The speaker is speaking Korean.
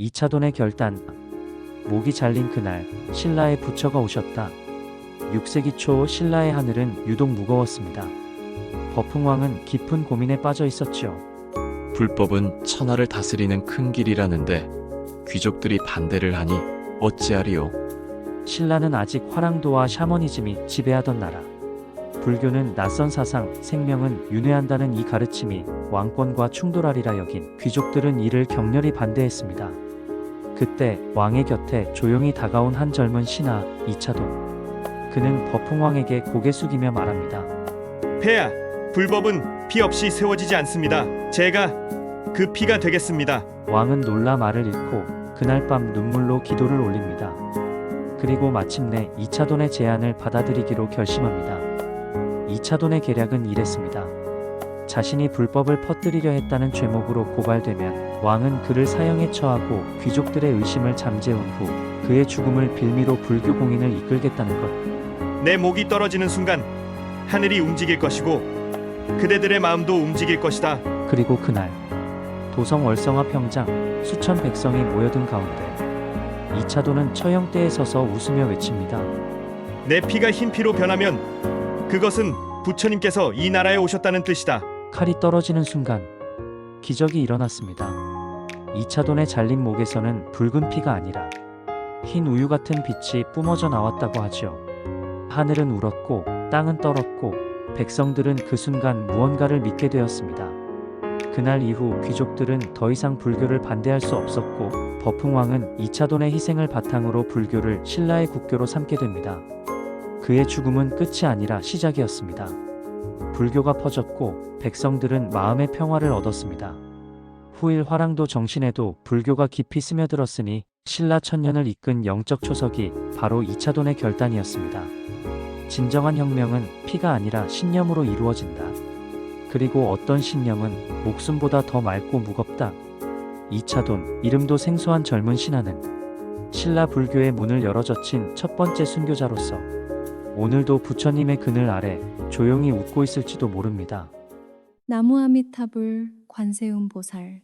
이차돈의 결단. 목이 잘린 그날 신라의 부처가 오셨다. 6세기 초 신라의 하늘은 유독 무거웠습니다. 버풍왕은 깊은 고민에 빠져 있었지요. 불법은 천하를 다스리는 큰 길이라는데 귀족들이 반대를 하니 어찌하리요? 신라는 아직 화랑도와 샤머니즘이 지배하던 나라. 불교는 낯선 사상, 생명은 윤회한다는 이 가르침이 왕권과 충돌하리라 여긴 귀족들은 이를 격렬히 반대했습니다. 그때 왕의 곁에 조용히 다가온 한 젊은 신하 이차돈. 그는 버풍왕에게 고개 숙이며 말합니다. 폐하, 불법은 피 없이 세워지지 않습니다. 제가 그 피가 되겠습니다. 왕은 놀라 말을 잃고 그날 밤 눈물로 기도를 올립니다. 그리고 마침내 이차돈의 제안을 받아들이기로 결심합니다. 이차돈의 계략은 이랬습니다. 자신이 불법을 퍼뜨리려 했다는 죄목으로 고발되면 왕은 그를 사형에 처하고 귀족들의 의심을 잠재운 후 그의 죽음을 빌미로 불교 공인을 이끌겠다는 것. 내 목이 떨어지는 순간 하늘이 움직일 것이고 그대들의 마음도 움직일 것이다. 그리고 그날 도성 월성화 평장 수천 백성이 모여든 가운데 이차돈은 처형대에 서서 웃으며 외칩니다. 내 피가 흰 피로 변하면 그것은 부처님께서 이 나라에 오셨다는 뜻이다. 칼이 떨어지는 순간 기적이 일어났습니다. 이차돈의 잘린 목에서는 붉은 피가 아니라 흰 우유 같은 빛이 뿜어져 나왔다고 하지요. 하늘은 울었고 땅은 떨었고 백성들은 그 순간 무언가를 믿게 되었습니다. 그날 이후 귀족들은 더 이상 불교를 반대할 수 없었고 버풍왕은 이차돈의 희생을 바탕으로 불교를 신라의 국교로 삼게 됩니다. 그의 죽음은 끝이 아니라 시작이었습니다. 불교가 퍼졌고 백성들은 마음의 평화를 얻었습니다. 후일 화랑도 정신에도 불교가 깊이 스며들었으니 신라 천년을 이끈 영적 초석이 바로 이차돈의 결단이었습니다. 진정한 혁명은 피가 아니라 신념으로 이루어진다. 그리고 어떤 신념은 목숨보다 더 맑고 무겁다. 이차돈, 이름도 생소한 젊은 신하는 신라 불교의 문을 열어젖힌 첫 번째 순교자로서 오늘도 부처님의 그늘 아래 조용히 웃고 있을지도 모릅니다. 나무아미타불 관세음 보살